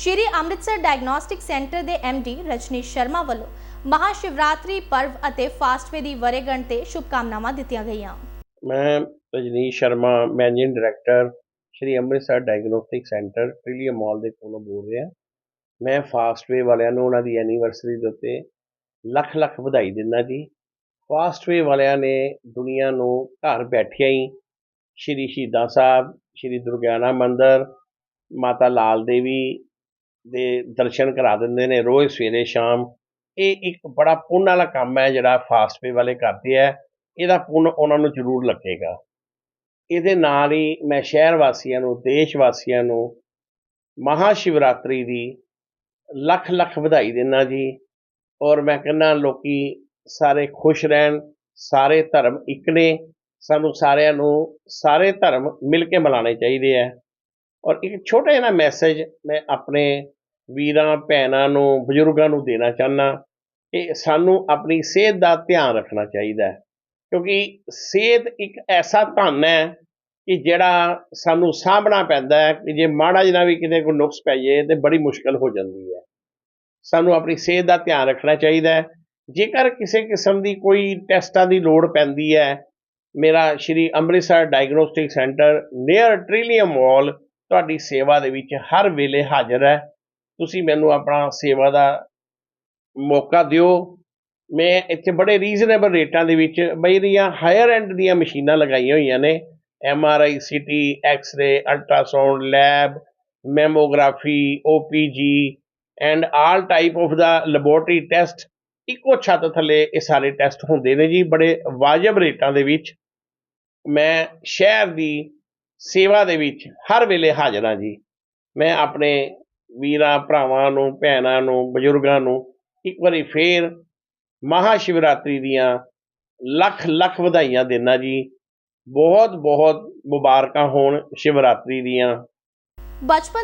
ਸ਼੍ਰੀ Amritsar diagnostic centre ਦੇ ਡੀ ਰਜਨੀਸ਼ ਸ਼ਰਮਾ ਵੱਲੋਂ ਮਹਾ ਸ਼ਿਵਰਾਤਰੀ ਪਰਵ ਅਤੇ ਫਾਸਟਵੇ ਦੀ ਵਰੇਗੰਢ ਤੇ ਸ਼ੁਭਕਾਮਨਾਵਾਂ ਦਿੱਤੀਆਂ ਗਈਆਂ। ਮੈਂ Rajneesh Sharma, managing director Shri Amritsar diagnostic centre Trillium mall ਦੇ ਕੋਲੋਂ ਬੋਲ ਰਿਹਾ। ਮੈਂ ਫਾਸਟਵੇ ਵਾਲਿਆਂ ਨੂੰ ਉਹਨਾਂ ਦੀ ਐਨੀਵਰਸਰੀ ਦੇ ਉੱਤੇ ਲੱਖ ਲੱਖ ਵਧਾਈ ਦਿੰਦਾ ਜੀ। ਫਾਸਟਵੇ ਵਾਲਿਆਂ ਨੇ ਦੁਨੀਆ ਨੂੰ ਘਰ ਬੈਠਿਆਂ ਹੀ ਸ਼੍ਰੀ ਸ਼ਹੀਦਾਂ ਸਾਹਿਬ, ਸ਼੍ਰੀ ਦੁਰਗਿਆਨਾ ਮੰਦਿਰ, ਮਾਤਾ ਲਾਲ ਦੇਵੀ ਦੇ ਦਰਸ਼ਨ ਕਰਾ ਦਿੰਦੇ ਨੇ ਰੋਜ਼ ਸਵੇਰੇ ਸ਼ਾਮ। ਇਹ ਇੱਕ ਬੜਾ ਪੁੰਨ ਵਾਲਾ ਕੰਮ ਹੈ, ਜਿਹੜਾ ਫਾਸਟਵੇ ਵਾਲੇ ਕਰਦੇ ਹੈ ਇਹਦਾ ਪੁੰਨ ਉਹਨਾਂ ਨੂੰ ਜ਼ਰੂਰ ਲੱਗੇਗਾ। ਇਹਦੇ ਨਾਲ ਹੀ ਮੈਂ ਸ਼ਹਿਰ ਵਾਸੀਆਂ ਨੂੰ, ਦੇਸ਼ ਵਾਸੀਆਂ ਨੂੰ ਮਹਾ ਸ਼ਿਵਰਾਤਰੀ ਦੀ ਲੱਖ ਲੱਖ ਵਧਾਈ ਦਿੰਦਾ ਜੀ। ਔਰ ਮੈਂ ਕਹਿੰਦਾ ਲੋਕੀ ਸਾਰੇ ਖੁਸ਼ ਰਹਿਣ, ਸਾਰੇ ਧਰਮ ਇੱਕ ਨੇ। ਸਾਨੂੰ ਸਾਰਿਆਂ ਨੂੰ ਸਾਰੇ ਧਰਮ ਮਿਲ ਕੇ ਮਨਾਉਣੇ ਚਾਹੀਦੇ ਹੈ ਔਰ ਇੱਕ ਛੋਟਾ ਜਿਹਾ ਮੈਸੇਜ ਮੈਂ ਆਪਣੇ ਵੀਰਾਂ, ਭੈਣਾਂ ਨੂੰ, ਬਜ਼ੁਰਗਾਂ ਨੂੰ ਦੇਣਾ ਚਾਹੁੰਦਾ ਕਿ ਸਾਨੂੰ ਆਪਣੀ ਸਿਹਤ ਦਾ ਧਿਆਨ ਰੱਖਣਾ ਚਾਹੀਦਾ ਕਿਉਂਕਿ ਸਿਹਤ ਇੱਕ ਐਸਾ ਧਨ ਹੈ ਕਿ ਜਿਹੜਾ ਸਾਨੂੰ ਸਾਂਭਣਾ ਪੈਂਦਾ ਹੈ ਕਿ ਜੇ ਮਾੜਾ ਜਿਹਾ ਵੀ ਕਿਤੇ ਕੋਈ ਨੁਕਸ ਪੈ ਜਾਏ ਤੇ ਬੜੀ ਮੁਸ਼ਕਲ ਹੋ ਜਾਂਦੀ ਹੈ। ਸਾਨੂੰ ਆਪਣੀ ਸਿਹਤ ਦਾ ਧਿਆਨ ਰੱਖਣਾ ਚਾਹੀਦਾ ਹੈ। ਜੇਕਰ ਕਿਸੇ ਕਿਸਮ ਦੀ ਕੋਈ ਟੈਸਟਾਂ ਦੀ ਲੋੜ ਪੈਂਦੀ ਹੈ, ਮੇਰਾ Shri Amritsar diagnostic centre near Trillium mall ਤੁਹਾਡੀ ਸੇਵਾ ਦੇ ਵਿੱਚ ਹਰ ਵੇਲੇ ਹਾਜ਼ਰ ਹੈ। ਤੁਸੀਂ ਮੈਨੂੰ ਆਪਣਾ ਸੇਵਾ ਦਾ ਮੌਕਾ ਦਿਓ। ਮੈਂ ਇੱਥੇ ਬੜੇ ਰੀਜ਼ਨੇਬਲ ਰੇਟਾਂ ਦੇ ਵਿੱਚ ਬਈ ਦੀਆਂ ਹਾਇਰ ਐਂਡ ਦੀਆਂ ਮਸ਼ੀਨਾਂ ਲਗਾਈਆਂ ਹੋਈਆਂ ਨੇ। M R I CT x-ray ultrasound lab mammography OPG and all type of the laboratory test ਇੱਕੋ ਛੱਤ ਥੱਲੇ ਇਹ ਸਾਰੇ ਟੈਸਟ ਹੁੰਦੇ ਨੇ ਜੀ, ਬੜੇ ਵਾਜਬ ਰੇਟਾਂ ਦੇ ਵਿੱਚ। ਮੈਂ ਸ਼ਹਿਰ ਦੀ ਸੇਵਾ ਦੇ ਵਿੱਚ ਹਰ ਵੇਲੇ ਹਾਜ਼ਰ ਹਾਂ ਜੀ। ਮੈਂ ਆਪਣੇ ਵੀਰਾਂ, ਭਰਾਵਾਂ ਨੂੰ, ਭੈਣਾਂ ਨੂੰ, ਬਜ਼ੁਰਗਾਂ ਨੂੰ ਇੱਕ ਵਾਰੀ ਫੇਰ ਮਹਾ ਸ਼ਿਵਰਾਤਰੀ ਦੀਆਂ ਲੱਖ ਲੱਖ ਵਧਾਈਆਂ ਦਿੰਦਾ ਜੀ। ਬਹੁਤ ਬਹੁਤ ਮੁਬਾਰਕਾਂ ਹੋਣ ਸ਼ਿਵਰਾਤਰੀ ਦੀਆਂ। ਬਚਪਨ